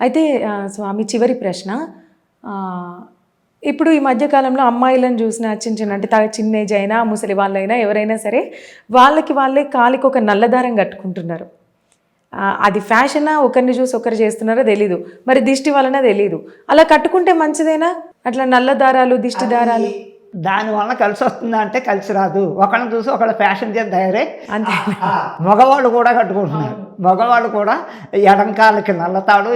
అయితే స్వామి చివరి ప్రశ్న ఇప్పుడు ఈ మధ్యకాలంలో అమ్మాయిలను చూసిన చిన్న చిన్న అంటే తా- చిన్న ఏజ్ అయినా ముసలి వాళ్ళైనా ఎవరైనా సరే వాళ్ళకి వాళ్ళే కాలికి ఒక నల్లదారం కట్టుకుంటున్నారు. అది ఫ్యాషనా? ఒకరిని చూసి ఒకరు చేస్తున్నారో తెలీదు. మరి దిష్టి వలన తెలీదు. అలా కట్టుకుంటే మంచిదేనా? అట్లా నల్ల దారాలు దిష్టి దారాలు. దానివల్ల కలిసి వస్తుందా అంటే కలిసి రాదు. ఒకళ్ళని చూసి ఒకళ్ళ ఫ్యాషన్ చేసి తయారై అంతే. మగవాళ్ళు కూడా కట్టుకుంటున్నారు. మగవాళ్ళు కూడా ఎడంకాలకి నల్లతాడు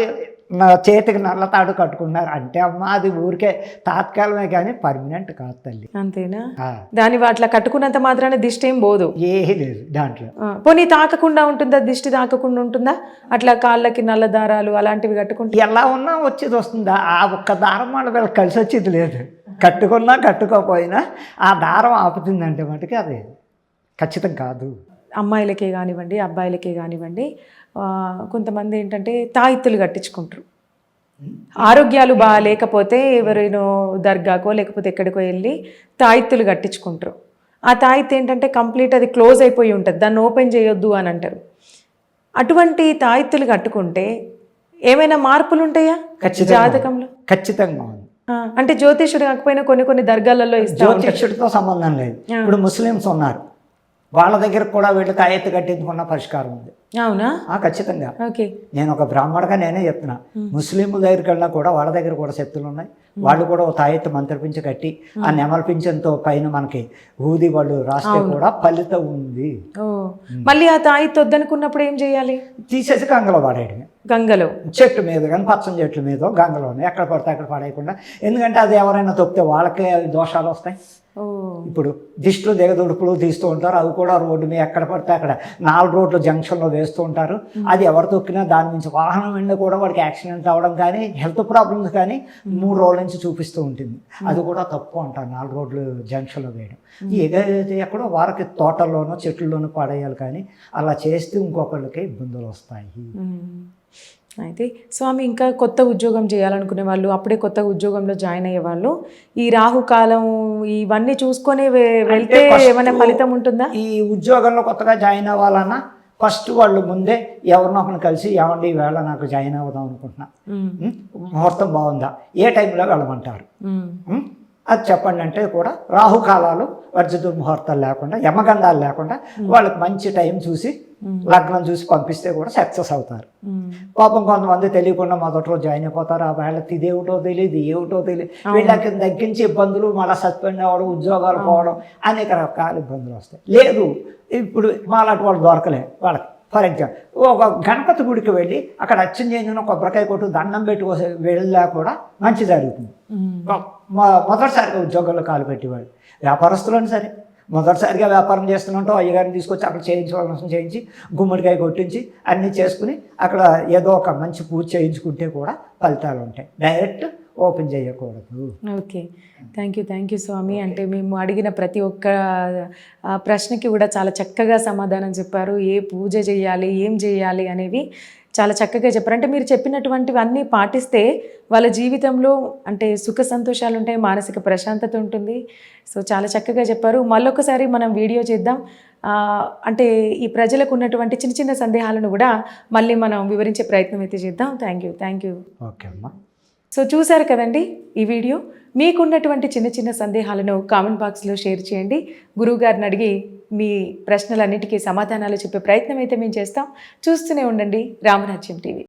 నా చేతికి నల్లతాడు కట్టుకున్నారు. అంటే అమ్మ అది ఊరికే తాత్కాలమే కానీ పర్మనెంట్ కాదు తల్లి. అంతేనా? దాని అట్లా కట్టుకున్నంత మాత్రాన దిష్టి ఏం పోదు? ఏమీ లేదు దాంట్లో. పోనీ తాకకుండా ఉంటుందా? దిష్టి తాకకుండా ఉంటుందా? అట్లా కాళ్ళకి నల్ల దారాలు అలాంటివి కట్టుకుంటే? ఎలా ఉన్నా వచ్చేది వస్తుందా? ఆ ఒక్క దారం వీళ్ళకి కలిసి వచ్చేది లేదు. కట్టుకున్నా కట్టుకోకపోయినా ఆ దారం ఆపుతుందంటే మటుకు అది. ఖచ్చితం కాదు. అమ్మాయిలకే కానివ్వండి అబ్బాయిలకే కానివ్వండి కొంతమంది ఏంటంటే తాయిత్తులు కట్టించుకుంటారు. ఆరోగ్యాలు బాగా లేకపోతే ఎవరైనా దర్గాకో లేకపోతే ఎక్కడికో వెళ్ళి తాయిత్తులు కట్టించుకుంటారు. ఆ తాయిత్తు ఏంటంటే కంప్లీట్ అది క్లోజ్ అయిపోయి ఉంటుంది దాన్ని ఓపెన్ చేయొద్దు అని అంటారు. అటువంటి తాయిత్తులు కట్టుకుంటే ఏమైనా మార్పులు ఉంటాయా. జాతకంలో? ఖచ్చితంగా అంటే జ్యోతిషుడు కాకపోయినా కొన్ని కొన్ని దర్గాలలో జ్యోతిష్యుడితో సంబంధం లేదు. ఇప్పుడు ముస్లిమ్స్ ఉన్నారు. వాళ్ళ దగ్గర కూడా వీళ్ళు తాయెత్తు కట్టించుకున్న పరిష్కారం ఉంది. అవునా? ఆ, ఖచ్చితంగా. ఓకే. నేను ఒక బ్రాహ్మణుగా నేనే చెప్తున్నా. ముస్లింల దగ్గరికి వెళ్ళినా కూడా వాళ్ళ దగ్గర కూడా శక్తులు ఉన్నాయి. వాళ్ళు కూడా ఒక తాయెత్తు మంత్రపించి కట్టి ఆ నెమల పింఛన్తో పైన మనకి ఊది వాళ్ళు రాస్తే కూడా ఫలితం ఉంది. మళ్ళీ ఆ తాయిత్తు వద్దనుకున్నప్పుడు ఏం చేయాలి? తీసేసి గంగలో పడేయడమే. గంగలో. చెట్టు మీద కానీ పచ్చని చెట్ల మీద గంగలోనే ఎక్కడ పడితే అక్కడ పడేయకుండా. ఎందుకంటే అది ఎవరైనా తొక్కితే వాళ్ళకే దోషాలు వస్తాయి. ఇప్పుడు దిష్టిలు దిగదుడుపులు తీస్తూ ఉంటారు అవి కూడా రోడ్డు మీద ఎక్కడ పడితే అక్కడ నాలుగు రోడ్లు జంక్షన్లో వేస్తూ ఉంటారు. అది ఎవరు తొక్కినా దాని నుంచి వాహనం వెండి కూడా వాడికి యాక్సిడెంట్ అవ్వడం కానీ హెల్త్ ప్రాబ్లమ్స్ కానీ మూడు రోజుల నుంచి చూపిస్తూ ఉంటుంది. అది కూడా తప్పు అంటారు నాలుగు రోడ్లు జంక్షన్లో వేయడం. ఏదైతే ఎక్కడో వారికి తోటల్లోనో చెట్లలోనో పడేయాలి కానీ అలా చేస్తే ఇంకొకళ్ళకి ఇబ్బందులు వస్తాయి. అయితే స్వామి ఇంకా కొత్త ఉద్యోగం చేయాలనుకునే వాళ్ళు అప్పుడే కొత్త ఉద్యోగంలో జాయిన్ అయ్యే వాళ్ళు ఈ రాహుకాలం ఇవన్నీ చూసుకొని వెళ్తే ఏమైనా ఫలితం ఉంటుందా? ఈ ఉద్యోగంలో కొత్తగా జాయిన్ అవ్వాలన్నా ఫస్ట్ వాళ్ళు ముందే ఎవరినో ఒకరిని కలిసి ఏమండి ఈవేళ నాకు జాయిన్ అవుదాం అనుకుంటున్నా? ముహూర్తం బాగుందా? ఏ టైంలో వెళ్ళమంటారు? అది చెప్పండి అంటే కూడా రాహుకాలాలు వర్జ దుర్ముహూర్తాలు లేకుండా యమగండాలు లేకుండా వాళ్ళకి మంచి టైం చూసి లగ్నం చూసి పంపిస్తే కూడా సక్సెస్ అవుతారు. పాపం కొంతమంది తెలియకుండా మొదటి రోజు జాయిన్ అయిపోతారు. ఆ వాళ్ళకి ఇది ఏమిటో తెలియదు ఏమిటో తెలియదు. వీళ్ళకి తగ్గించి ఇబ్బందులు మళ్ళీ సస్పెండ్ అవ్వడం ఉద్యోగాలు పోవడం అనేక రకాల ఇబ్బందులు వస్తాయి. లేదు ఇప్పుడు మాలాంటి వాళ్ళు దొరకలే వాళ్ళకి. ఫర్ ఎగ్జాంపుల్ ఒక గణపతి గుడికి వెళ్ళి అక్కడ అచ్చం చేసిన కొబ్బరికాయ కొట్టు దండం పెట్టుకోసే వెళ్ళా కూడా మంచి జరుగుతుంది. మొదటిసారిగా ఉద్యోగంలో కాలు పెట్టేవాడు వ్యాపారస్తులను సరే మొదటిసారిగా వ్యాపారం చేస్తున్నట్టు అయ్యగారిని తీసుకొచ్చి అక్కడ చేయించవలసిన చేయించి గుమ్మడికాయ కొట్టించి అన్నీ చేసుకుని అక్కడ ఏదో ఒక మంచి పూజ చేయించుకుంటే కూడా ఫలితాలు ఉంటాయి. డైరెక్ట్ ఓపెన్ చేయకూడదు. Okay. Thank you thank you స్వామి. అంటే మేము అడిగిన ప్రతి ఒక్క ప్రశ్నకి కూడా చాలా చక్కగా సమాధానం చెప్పారు. ఏ పూజ చేయాలి ఏం చేయాలి అనేవి చాలా చక్కగా చెప్పారు. అంటే మీరు చెప్పినటువంటివి అన్నీ పాటిస్తే వాళ్ళ జీవితంలో అంటే సుఖ సంతోషాలు ఉంటాయి మానసిక ప్రశాంతత ఉంటుంది. సో చాలా చక్కగా చెప్పారు. మళ్ళొకసారి మనం వీడియో చేద్దాం. అంటే ఈ ప్రజలకు ఉన్నటువంటి చిన్న చిన్న సందేహాలను కూడా మళ్ళీ మనం వివరించే ప్రయత్నం అయితే చేద్దాం. Thank you. Thank you. Okay అమ్మా. సో చూశారు కదండి ఈ వీడియో. మీకున్నటువంటి చిన్న చిన్న సందేహాలను కామెంట్ బాక్స్లో షేర్ చేయండి. గురువు గారిని అడిగి మీ ప్రశ్నలన్నిటికీ సమాధానాలు చెప్పే ప్రయత్నం అయితే మేము చేస్తాం. చూస్తూనే ఉండండి రామరాజ్యం టీవీ.